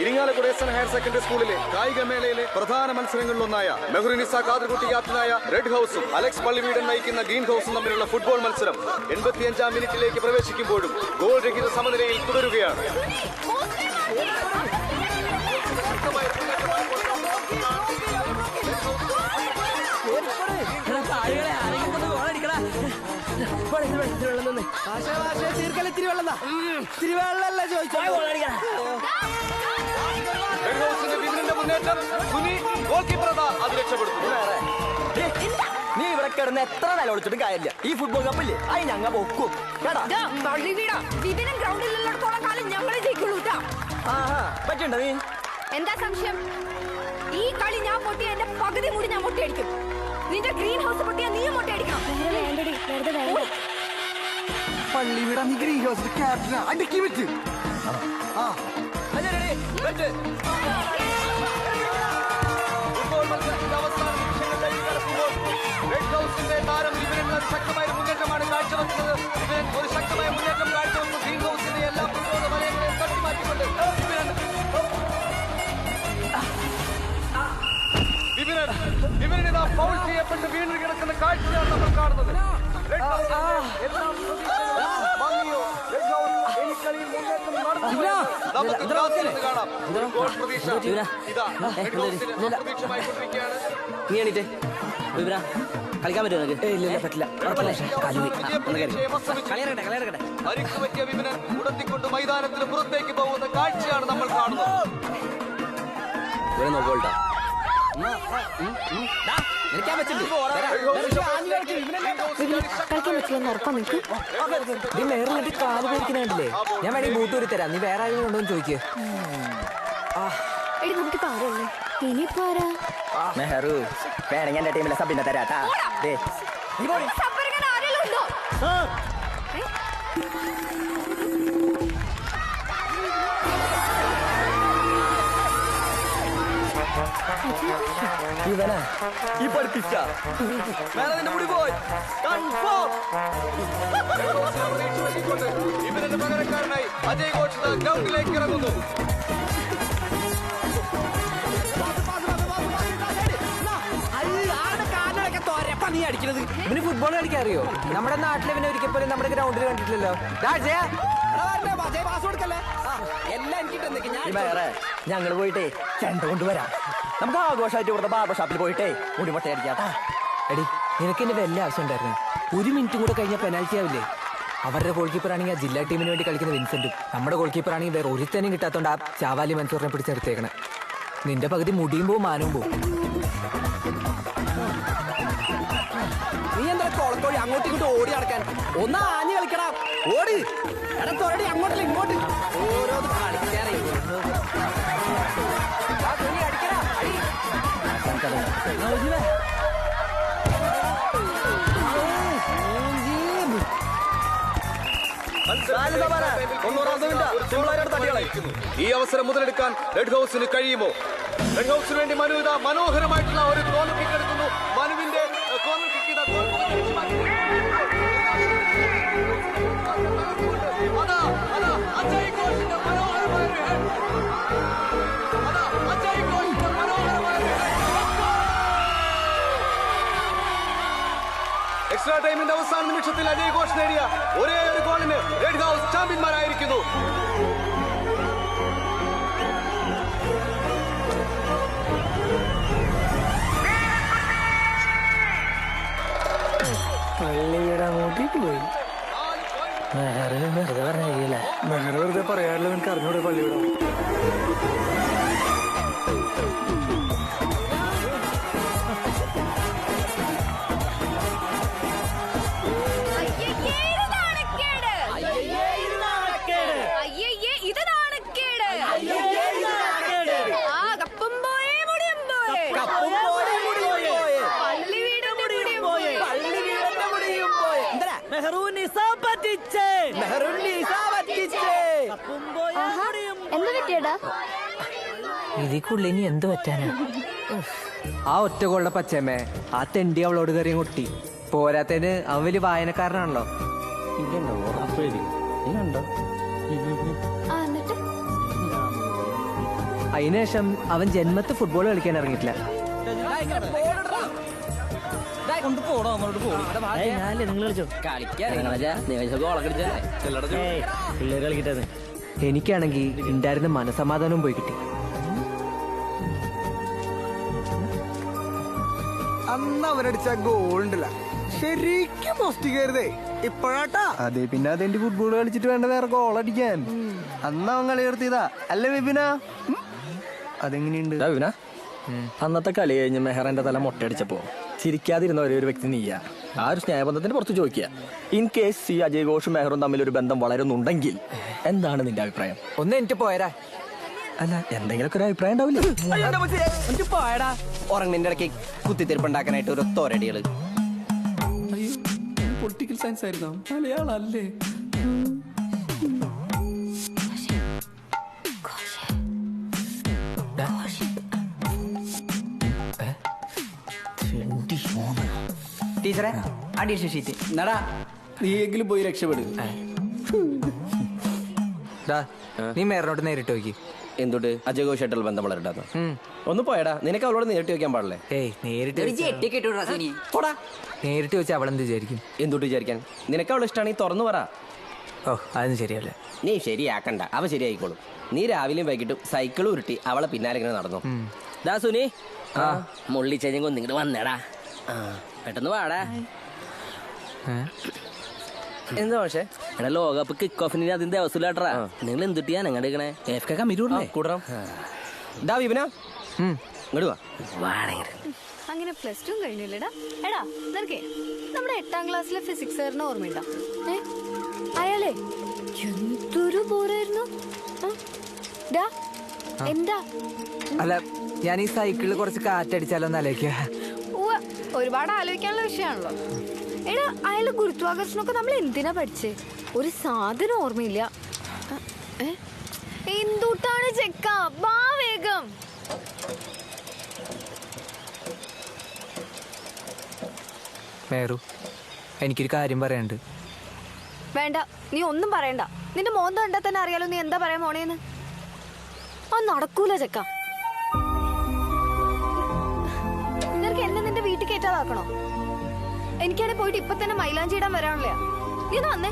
Irinjalakuda S N higher secondary സ്കൂളിലെ കായികമേളയിലെ പ്രധാന മത്സരങ്ങളിലൊന്നായ മെഹ്റുനിസ കാതർകുട്ടി ക്യാപ്റ്റനായ റെഡ് ഹൗസും അലക്സ് പള്ളിവീടൻ നയിക്കുന്ന ഗ്രീൻ ഹൗസും തമ്മിലുള്ള ഫുട്ബോൾ മത്സരം എൺപത്തിയഞ്ചാം മിനിറ്റിലേക്ക് പ്രവേശിക്കുമ്പോഴും ഗോൾ രഹിത സമനിലയിൽ തുടരുകയാണ്. ഹൗസിന്റെ വിപിനിന്റെ മുന്നേറ്റം സുനി ഗോൾ കീപ്പർ അതാ രക്ഷപ്പെടുത്തുന്നു. നീ ഇവിടെ കിടന്ന് എത്ര നില ഒളിച്ചിട്ടും കാര്യമില്ല. ഈ ഫുട്ബോൾ കപ്പില്ലേ അത് ഞങ്ങ പൊക്കും. ആഹാ നീ? എന്താ സംശയം? ഈ കളി ഞാൻ പൊട്ടിയ എന്റെ പകുതി മുടി ഞാൻ മുട്ടയടിക്കും. നിന്റെ ഗ്രീൻ ഹൗസ് പൊട്ടിയ നീ മുട്ടയടിക്കണം. പള്ളി വിടാൻ ഗ്രീൻ ഹൗസ് ക്യാപ്റ്റനാ അടിക്കി വെച്ച് ഫുട്ബോൾ ഹൗസിന്റെ താരം ഇവരിൽ ശക്തമായ മുന്നേറ്റമാണ് കാഴ്ചവെക്കുന്നത്. വിപിനൻ ഒരു ശക്തമായ മുന്നേറ്റം കാഴ്ചവെച്ചു ഗ്രീൻ ഹൗസിന്റെ എല്ലാ പ്രതിരോധ വലയങ്ങളെയും തട്ടിമാറ്റിക്കൊണ്ട് വിപിനൻ വിപിനൻ വിപിനൻ ഇതാ ഫൗൾ ചെയ്യപ്പെട്ട് വീണ് കിടക്കുന്ന കാഴ്ചയാണ് നമ്മൾ കാണുന്നത്. നീ എണീറ്റേ. കളിക്കാൻ പറ്റുമോ നിനക്ക്? ഇല്ല ഇല്ല പറ്റില്ല. പരിക്ക് പറ്റിയ വിപിനൻ ഉടത്തിക്കൊണ്ട് മൈതാനത്തിന് പുറത്തേക്ക് പോകുന്ന കാഴ്ചയാണ് നമ്മൾ കാണുന്നത്. ഇവിടെ നോക്കോട്ടാ കാൽ ഞാൻ വേണമെങ്കിൽ ബൂട്ട് ഒരു തരാം നീ വേറെ ആരെങ്കിലും ഉണ്ടോ എന്ന് ചോദിക്കേ. എടി നമുക്കിപ്പോ ആരല്ലേ ഇനിയിപ്പോ ആരാ മെഹറു വേണമെങ്കിൽ എന്റെ ടീമിലെ സബിനെ തരാട്ടാ? ഇവനാ? ഈ പഠിപ്പിച്ച. വേറെ നിന്റെ മുടി പോയി. വിപിനന്റെ പകരക്കാരനായി അജയ് ഘോഷ് ഗ്രൗണ്ടിലേക്ക് ഇറങ്ങുന്നു. നീ അടിക്കണത് ഇവന് ഫുട്ബോൾ കളിക്കാൻ അറിയോ? നമ്മുടെ നാട്ടിലെ ഇവനെ ഒരിക്കൽ പോലും നമ്മുടെ ഗ്രൗണ്ടിൽ കണ്ടിട്ടില്ലല്ലോ. ഞങ്ങൾ പോയിട്ടേ ചെണ്ട കൊണ്ടുവരാം നമുക്ക് ആഘോഷമായിട്ട് ഇവിടുത്തെ ബാർബർ ഷോപ്പിൽ പോയിട്ടേ മുടി മുട്ട അടിക്കാട്ടാ എടി നിനക്ക് എന്റെ വല്ല ആവശ്യം ഉണ്ടായിരുന്നു? ഒരു മിനിറ്റും കൂടെ കഴിഞ്ഞ പെനാൽറ്റി ആവില്ലേ? അവരുടെ ഗോൾ കീപ്പർ ആണെങ്കിൽ ആ ജില്ലാ ടീമിന് വേണ്ടി കളിക്കുന്ന വിൻസെന്റും നമ്മുടെ ഗോൾ കീപ്പർ ആണെങ്കിൽ വേറെ ഒരുത്തനും കിട്ടാത്തോണ്ട് ആ ചാവാലി മൻസൂറിനെ പിടിച്ചെടുത്തേക്കണേ നിന്റെ പകുതി മുടിയും പോവും മാനവും പോവും. നീ എന്താ കൊളക്കോഴി അങ്ങോട്ടും ഇങ്ങോട്ടും ഓടി നടക്കാൻ? ഒന്ന് ആഞ്ഞു കളിക്കടാ. ഓടി. എടാ തൊരടി ഇങ്ങോട്ട്. ഓരോ കളിക്കാറേ. ഈ അവസരം മുതലെടുക്കാൻ റെഡ് ഹൗസിന് കഴിയുമോ? റെഡ് ഹൗസിന് വേണ്ടി മനു ഇതാ മനോഹരമായിട്ടുള്ള ഒരു കോർണർ കിക്ക് എടുക്കുന്നു. മനുവിന്റെ എക്സ്ട്രാ ടൈമിന്റെ അവസാന നിമിഷത്തിൽ അജയ് ഘോഷ് നേടിയ ഒരേ ഒരു ഗോളിന് റെഡ് ഹൗസ് ചാമ്പ്യന്മാരായിരിക്കുന്നു വെറുതെ പറഞ്ഞില്ല മെഹർ വെറുതെ പറയാറില്ല നിനക്ക് അറിഞ്ഞൂടെ പള്ളിയുടെ? എന്ത് പറ്റിയടാ? ഇനി എന്ത് പറ്റാനാ? ആ ഒറ്റ കൊള്ള പച്ചമ്മേ ആ തെണ്ടി അവളോട് കയറി കുട്ടി പോരാത്തതിന് അവൻ വലിയ വായനക്കാരനാണല്ലോ. ഇല്ലണ്ടോ അതിനുശേഷം അവൻ ജന്മത്ത് ഫുട്ബോൾ കളിക്കാൻ ഇറങ്ങിയിട്ടില്ല. എനിക്കാണെങ്കിൽ ഉണ്ടായിരുന്ന മനസമാധാനവും പോയി കിട്ടി. അന്ന് അവരടിച്ച ഗോൾ ഉണ്ടല്ല. ശരിക്കും മോഷ്ടിക്കരുതേ. ഇപ്പോഴാട്ടാ. അതെ പിന്നെ അതെന്റെ ഫുട്ബോൾ കളിച്ചിട്ട് വേണ്ട വേറെ ഗോൾ അടിക്കാൻ? അന്ന് അവൻ കളി നിർത്തിയതാ. അല്ലേ വിപിന? അതെങ്ങനെയുണ്ട്? വിന അന്നത്തെ കളി കഴിഞ്ഞ് മെഹറിന്റെ തല മൊട്ടയടിച്ചപ്പോ ചിരിക്കാതിരുന്ന ഒരേ ഒരു വ്യക്തി നീയാ. ആ ഒരു സ്നേഹബന്ധത്തിന് പുറത്ത് ചോദിക്കുക. ഇൻ കേസ് സി അജയ് ഘോഷും മെഹറും തമ്മിൽ ഒരു ബന്ധം വളരുന്നുണ്ടെങ്കിൽ എന്താണ് നിന്റെ അഭിപ്രായം? ഒന്ന് എനിക്ക് പോയരാ അല്ല എന്തെങ്കിലുമൊക്കെ ഒരു അഭിപ്രായം ഉണ്ടാവില്ലേ? പോയടാ. ഉറങ്ങിന്റെ ഇടയ്ക്ക് കുത്തിത്തിരിപ്പുണ്ടാക്കാനായിട്ട് ഒരു തോരടികൾ. പൊളിറ്റിക്കൽ സയൻസ് ആയിരുന്നു. മലയാളല്ലേ ടീച്ചറെ അഡീഷൻ ഷീറ്റ് എന്നടാ നീ എങ്കിലും പോയി രക്ഷപ്പെടും. നീ മേറിനോട്ട് നേരിട്ട് നോക്കി. എന്തുട്ട് അജയ് ഘോഷായിട്ടുള്ള ബന്ധം വളരണ്ടാന്ന്. ഒന്ന് പോയടാ നിനക്ക് അവളോട് നേരിട്ട് വെക്കാൻ പാടില്ലേ? ഏയ് നേരിട്ട് നേരിട്ട് വെച്ചാൽ അവളെന്ത് വിചാരിക്കും? എന്തുട്ട് വിചാരിക്കാൻ? നിനക്ക് അവൾ ഇഷ്ടമാണെങ്കിൽ തുറന്നു പറ. ഓ അതൊന്നും ശരിയല്ല നീ ശരിയാക്കണ്ട അവ ശരിയായിക്കോളും. നീ രാവിലെയും വൈകിട്ടും സൈക്കിൾ ഉരുട്ടി അവളെ പിന്നാലെ ഇങ്ങനെ നടന്നു. ദാ സുനി. ആ. മുള്ളി ചെഞ്ഞങ്ങ് ഒന്നിങ്ങോട്ട് വന്നേടാ. ആ. പെട്ടെന്ന് വാടാ ഏ? എന്താ പക്ഷേ എടാ ലോകകപ്പ് കിക്ക് ഓഫിന് അതിന്റെ ദിവസമില്ലാട്ടാ നിങ്ങൾ എന്തിട്ടിയാ ഞങ്ങളുടെ ഇരിക്കണേ എഫ് കെ കമ്മിറ്റി കൂടണം. ദാ വിപിന. ഉം. ഇങ്ങോട്ട് വാ. അങ്ങനെ പ്ലസ് ടു കഴിഞ്ഞില്ലടാ. എടാ നിനക്കേ നമ്മുടെ എട്ടാം ക്ലാസ്സിലെ ഫിസിക്സ് സാറിന് ഓർമ്മയുണ്ടോ? ഏ? അയാളെ എന്തൊരു ബോറായിരുന്നു ഡാ, എന്താ? അല്ല ഞാൻ ഈ സൈക്കിളിൽ കുറച്ച് കാറ്റടിച്ചാലോ എന്ന് ആലോചിക്കുക ഒരുപാട് ആലോചിക്കാനുള്ള വിഷയമാണല്ലോ. എടാ അയാളുടെ ഗുരുത്വാകർഷണമൊക്കെ നമ്മൾ എന്തിനാ പഠിച്ചേ? ഒരു സാധനം ഓർമ്മയില്ല? എന്തുട്ടാണ് ചെക്ക? വാ വേഗം. മേറു എനിക്കൊരു കാര്യം പറയാനുണ്ട്. വേണ്ട നീ ഒന്നും പറയണ്ട. നിന്റെ മോന്ത കണ്ടാൽ തന്നെ അറിയാലോ നീ എന്താ പറയാൻ പോണേന്ന്. ആ നടക്കൂല ചെക്ക. വീട്ടിൽ എനിക്കാണെ പോയിട്ട് ഇപ്പൊ തന്നെ മൈലാഞ്ചി ഇടാൻ വരാനുള്ള ഇത് വന്നേ.